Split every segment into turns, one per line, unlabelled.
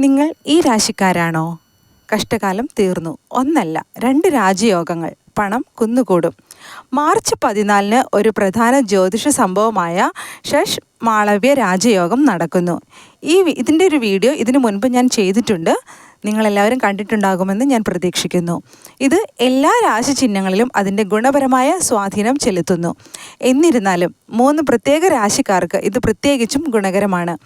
നിങ്ങൾ ഈ രാശിക്കാരാണോ? കഷ്ടകാലം തീർന്നു. ഒന്നല്ല രണ്ട് രാജയോഗങ്ങൾ. പണം കുന്നുകൂടും. മാർച്ച് പതിനാലിന് ഒരു പ്രധാന ജ്യോതിഷ സംഭവമായ ഷഷ് മാളവ്യ രാജയോഗം നടക്കുന്നു. ഈ ഇതിന്റെ ഒരു വീഡിയോ ഇതിനു മുൻപ് ഞാൻ ചെയ്തിട്ടുണ്ട്. നിങ്ങളെല്ലാവരും കണ്ടിട്ടുണ്ടാകുമെന്ന് ഞാൻ പ്രതീക്ഷിക്കുന്നു. ഇത് എല്ലാ രാശിചിഹ്നങ്ങളിലും അതിന്റെ ഗുണപരമായ സ്വാധീനം ചെലുത്തുന്നു. എന്നിരുന്നാലും മൂന്ന് പ്രത്യേക രാശിക്കാർക്ക് ഇത് പ്രത്യേകിച്ചും ഗുണകരമാണ്.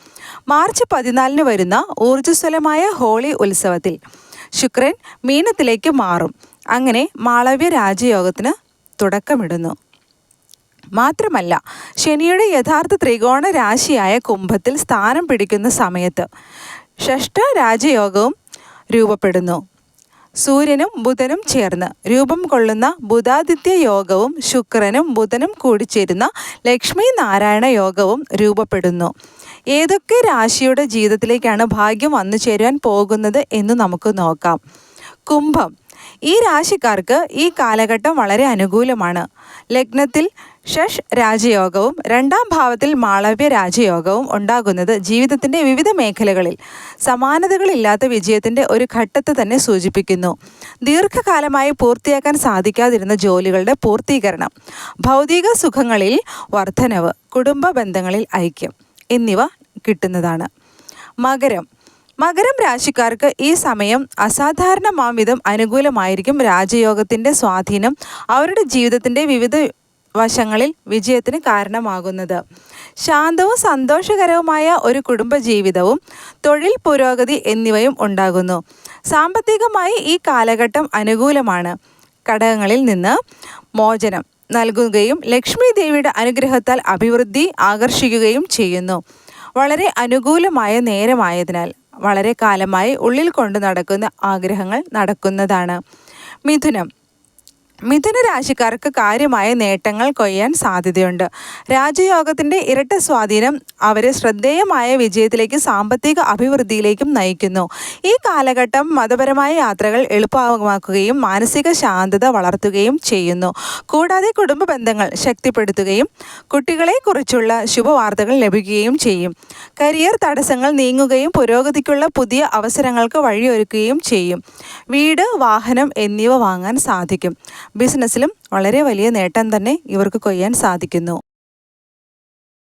മാർച്ച് പതിനാലിന് വരുന്ന ഊർജസ്വലമായ ഹോളി ഉത്സവത്തിൽ ശുക്രൻ മീനത്തിലേക്ക് മാറും. അങ്ങനെ മാളവ്യ രാജയോഗത്തിന് തുടക്കമിടുന്നു. മാത്രമല്ല ശനിയുടെ യഥാർത്ഥ ത്രികോണ രാശിയായ കുംഭത്തിൽ സ്ഥാനം പിടിക്കുന്ന സമയത്ത് ഷഷ്ട രാജയോഗവും രൂപപ്പെടുന്നു. സൂര്യനും ബുധനും ചേർന്ന് രൂപം കൊള്ളുന്ന ബുധാദിത്യ യോഗവും ശുക്രനും ബുധനും കൂടിച്ചേരുന്ന ലക്ഷ്മി നാരായണ യോഗവും രൂപപ്പെടുന്നു. ഏതൊക്കെ രാശിയുടെ ജീവിതത്തിലേക്കാണ് ഭാഗ്യം വന്നു ചേരുവാൻ പോകുന്നത് എന്ന് നമുക്ക് നോക്കാം. കുംഭം. ഈ രാശിക്കാർക്ക് ഈ കാലഘട്ടം വളരെ അനുകൂലമാണ്. ലഗ്നത്തിൽ ഷഷ് രാജയോഗവും രണ്ടാം ഭാവത്തിൽ മാളവ്യ രാജയോഗവും ഉണ്ടാകുന്നത് ജീവിതത്തിന്റെ വിവിധ മേഖലകളിൽ. സമാനതകളില്ലാത്ത വിജയത്തിന്റെ ഒരു ഘട്ടത്തെ തന്നെ സൂചിപ്പിക്കുന്നു. ദീർഘകാലമായി പൂർത്തിയാക്കാൻ സാധിക്കാതിരുന്ന ജോലികളുടെ പൂർത്തീകരണം ഭൗതിക സുഖങ്ങളിൽ വർധനവ് കുടുംബ ബന്ധങ്ങളിൽ ഐക്യം എന്നിവ കിട്ടുന്നതാണ്. മകരം മകരം രാശിക്കാർക്ക് ഈ സമയം അസാധാരണമാംവിധം അനുകൂലമായിരിക്കും രാജയോഗത്തിന്റെ സ്വാധീനം അവരുടെ ജീവിതത്തിന്റെ വിവിധ വശങ്ങളിൽ വിജയത്തിന് കാരണമാകുന്നത്. ശാന്തവും സന്തോഷകരവുമായ ഒരു കുടുംബജീവിതവും തൊഴിൽ പുരോഗതി എന്നിവയും ഉണ്ടാകുന്നു. സാമ്പത്തികമായി ഈ കാലഘട്ടം അനുകൂലമാണ്. ഘടകങ്ങളിൽ നിന്ന് മോചനം നൽകുകയും ലക്ഷ്മി ദേവിയുടെ അനുഗ്രഹത്താൽ അഭിവൃദ്ധി ആകർഷിക്കുകയും ചെയ്യുന്നു. വളരെ അനുകൂലമായ നേരമായതിനാൽ വളരെ കാലമായി ഉള്ളിൽ കൊണ്ട് നടക്കുന്ന ആഗ്രഹങ്ങൾ നടക്കുന്നതാണ്. മിഥുനം മിഥുന രാശിക്കാർക്ക് കാര്യമായ നേട്ടങ്ങൾ കൊയ്യാൻ സാധ്യതയുണ്ട്. രാജയോഗത്തിന്റെ ഇരട്ട സ്വാധീനം അവരെ ശ്രദ്ധേയമായ വിജയത്തിലേക്കും സാമ്പത്തിക അഭിവൃദ്ധിയിലേക്കും നയിക്കുന്നു. ഈ കാലഘട്ടം മതപരമായ യാത്രകൾ എളുപ്പമാക്കുകയും മാനസിക ശാന്തത വളർത്തുകയും ചെയ്യുന്നു. കൂടാതെ കുടുംബ ബന്ധങ്ങൾ ശക്തിപ്പെടുത്തുകയും കുട്ടികളെക്കുറിച്ചുള്ള ശുഭവാർത്തകൾ ലഭിക്കുകയും ചെയ്യും. കരിയർ തടസ്സങ്ങൾ നീങ്ങുകയും പുരോഗതിക്കുള്ള പുതിയ അവസരങ്ങൾക്ക് വഴിയൊരുക്കുകയും ചെയ്യും. വീട് വാഹനം എന്നിവ വാങ്ങാൻ സാധിക്കും. ബിസിനസ്സിലും വളരെ വലിയ നേട്ടം തന്നെ ഇവർക്ക് കൊയ്യാൻ സാധിക്കുന്നു.